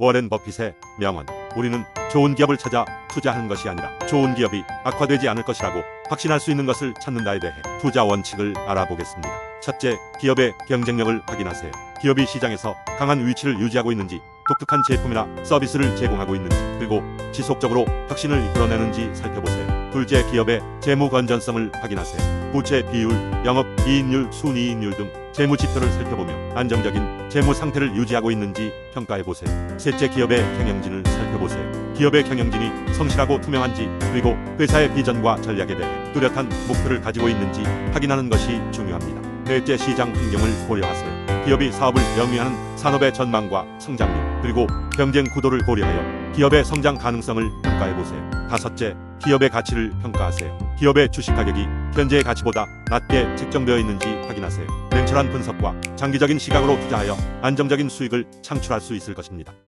워렌 버핏의 명언. 우리는 좋은 기업을 찾아 투자하는 것이 아니라 좋은 기업이 악화되지 않을 것이라고 확신할 수 있는 것을 찾는다에 대해 투자 원칙을 알아보겠습니다. 첫째, 기업의 경쟁력을 확인하세요. 기업이 시장에서 강한 위치를 유지하고 있는지, 독특한 제품이나 서비스를 제공하고 있는지, 그리고 지속적으로 혁신을 이끌어내는지 살펴보세요. 둘째, 기업의 재무 건전성을 확인하세요. 부채 비율, 영업 이익률, 순이익률 등 재무 지표를 살펴보며 안정적인 재무 상태를 유지하고 있는지 평가해 보세요. 셋째, 기업의 경영진을 살펴보세요. 기업의 경영진이 성실하고 투명한지 그리고 회사의 비전과 전략에 대해 뚜렷한 목표를 가지고 있는지 확인하는 것이 중요합니다. 넷째, 시장 환경을 고려하세요. 기업이 사업을 영위하는 산업의 전망과 성장률 그리고 경쟁 구도를 고려하여 기업의 성장 가능성을 평가해 보세요. 다섯째, 기업의 가치를 평가하세요. 기업의 주식 가격이 현재의 가치보다 낮게 책정되어 있는지 확인하세요. 냉철한 분석과 장기적인 시각으로 투자하여 안정적인 수익을 창출할 수 있을 것입니다.